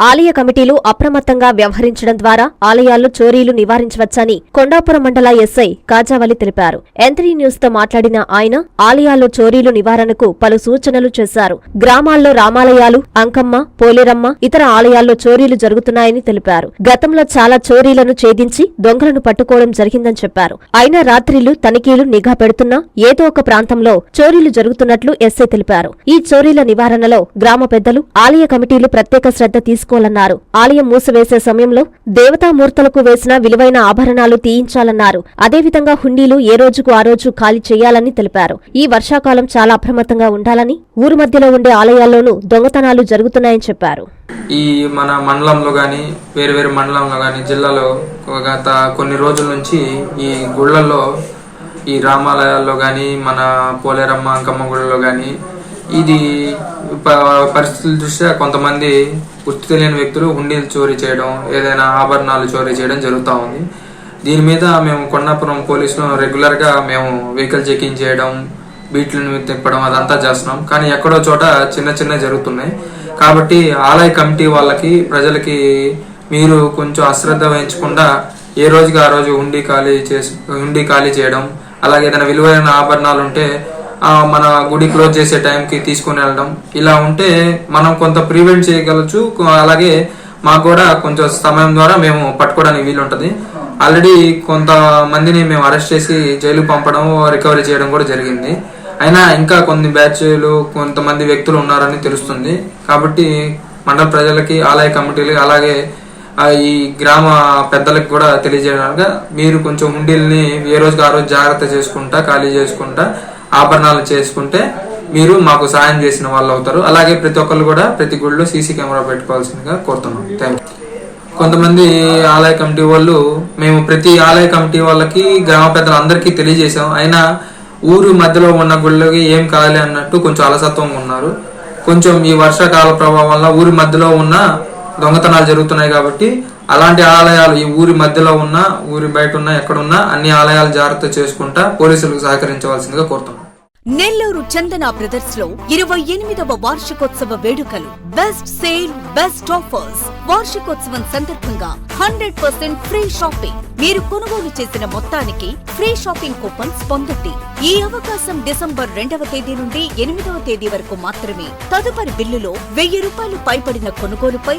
ఆలయ కమిటీలు అప్రమత్తంగా వ్యవహరించడం ద్వారా ఆలయాల్లో చోరీలు నివారించవచ్చని కొండాపురం మండల ఎస్ఐ కాజావలి తెలిపారు. ఎంత్రీ న్యూస్తో మాట్లాడిన ఆయన ఆలయాల్లో చోరీలు నివారణకు పలు సూచనలు చేశారు. గ్రామాల్లో రామాలయాలు అంకమ్మ పోలేరమ్మ ఇతర ఆలయాల్లో చోరీలు జరుగుతున్నాయని తెలిపారు. గతంలో చాలా చోరీలను ఛేదించి దొంగలను పట్టుకోవడం జరిగిందని చెప్పారు. అయినా రాత్రిలు తనిఖీలు నిఘా పెడుతున్నా ఏదో ఒక ప్రాంతంలో చోరీలు జరుగుతున్నట్లు ఎస్ఐ తెలిపారు. ఈ చోరీల నివారణలో గ్రామ పెద్దలు ఆలయ కమిటీలు ప్రత్యేక శ్రద్ధ తీసుకోవాలన్నారు. ఆలయం మూసివేసే సమయంలో దేవతామూర్తులకు వేసిన విలువైన ఆభరణాలు తీయించాలన్నారు. అదేవిధంగా హుండీలు ఏ రోజుకు ఆ రోజు ఖాళీ చేయాలని తెలిపారు. ఈ వర్షాకాలం చాలా అప్రమత్తంగా ఉండాలని ఊరు మధ్యలో ఉండే ఆలయాల్లోనూ దొంగతనాలు జరుగుతున్నాయని చెప్పారు. ఈ మన మండలంలో కానీ వేరు వేరు మండలంలో కానీ జిల్లాలో గత కొన్ని రోజుల నుంచి ఈ గుళ్ళల్లో ఈ రామాలయాల్లో కానీ మన పోలేరమ్మ అంకమ్మ గుళ్ళలో కానీ ఇది పరిస్థితుల దృష్ట్యా కొంతమంది గుర్తు తెలియని వ్యక్తులు హుండీలు చోరీ చేయడం ఏదైనా ఆభరణాలు చోరీ చేయడం జరుగుతూ ఉంది. దీని మీద మేము కొండాపురం పోలీసులు రెగ్యులర్గా మేము వెహికల్ చెకింగ్ చేయడం బీట్లను తిప్పడం అదంతా చేస్తున్నాం. కానీ ఎక్కడో చోట చిన్న చిన్న జరుగుతున్నాయి. కాబట్టి ఆలయ కమిటీ వాళ్ళకి ప్రజలకి మీరు కొంచెం అశ్రద్ధ వహించకుండా ఏ రోజుకి ఆ రోజు హుండీ ఖాళీ చేసి హుండీ ఖాళీ చేయడం అలాగే ఏదైనా విలువైన ఆభరణాలు ఉంటే మన గుడి క్లోజ్ చేసే టైంకి తీసుకుని వెళ్ళడం. ఇలా ఉంటే మనం కొంత ప్రివెంట్ చేయగలచ్చు. అలాగే మాకు కూడా కొంచెం సమయం ద్వారా మేము పట్టుకోవడానికి వీలు ఉంటుంది ఆల్రెడీ కొంతమందిని మేము అరెస్ట్ చేసి జైలు పంపడం రికవరీ చేయడం కూడా జరిగింది. అయినా ఇంకా కొన్ని బ్యాచ్లు కొంతమంది వ్యక్తులు ఉన్నారని తెలుస్తుంది. కాబట్టి మండల ప్రజలకి ఆలయ కమిటీలు అలాగే ఈ గ్రామ పెద్దలకు కూడా తెలియజేయడానికి మీరు కొంచెం హుండీల్ని ఏ రోజుకి ఆ రోజు జాగ్రత్త చేసుకుంటా ఖాళీ చేసుకుంటా ఆభరణాలు చేసుకుంటే మీరు మాకు సాయం చేసిన వాళ్ళు అవుతారు. అలాగే ప్రతి ఒక్కరు కూడా ప్రతి గుడిలో సీసీ కెమెరా పెట్టుకోవాల్సిందిగా కోరుతున్నాం. థ్యాంక్ యూ కొంతమంది ఆలయ కమిటీ వాళ్ళు మేము ప్రతి ఆలయ కమిటీ వాళ్ళకి గ్రామ పెద్దలందరికీ తెలియజేసాం అయినా ఊరు మధ్యలో ఉన్న గుళ్ళకి ఏం కావాలి అన్నట్టు కొంచెం అలసత్వంగా ఉన్నారు. కొంచెం ఈ వర్షాకాల ప్రభావం వల్ల ఊరి మధ్యలో ఉన్న దొంగతనాలు జరుగుతున్నాయి కాబట్టి అలాంటి ఆలయాలు ఈ ఊరి మధ్యలో ఉన్న ఊరి బయట ఉన్న ఎక్కడున్నా అన్ని ఆలయాలు జాగ్రత్త చేసుకుంటా పోలీసులకు సహకరించవలసిందిగా కోరుతున్నాం. నెల్లూరు చందన బ్రదర్స్లో ఇరవై ఎనిమిదవ వార్షికోత్సవ వేడుకలు బెస్ట్ సేల్ బెస్ట్ ఆఫర్స్ వార్షికోత్సవం సందర్భంగా హండ్రెడ్ పర్సెంట్ ఫ్రీ షాపింగ్ మీరు కొనుగోలు చేసిన మొత్తానికి ఫ్రీ షాపింగ్ కూపన్స్ పొందండి. ఈ అవకాశం డిసెంబర్ రెండవ తేదీ నుండి ఎనిమిదవ తేదీ వరకు మాత్రమే. తదుపరి బిల్లులో వెయ్యి రూపాయలు పైబడిన కొనుగోలుపై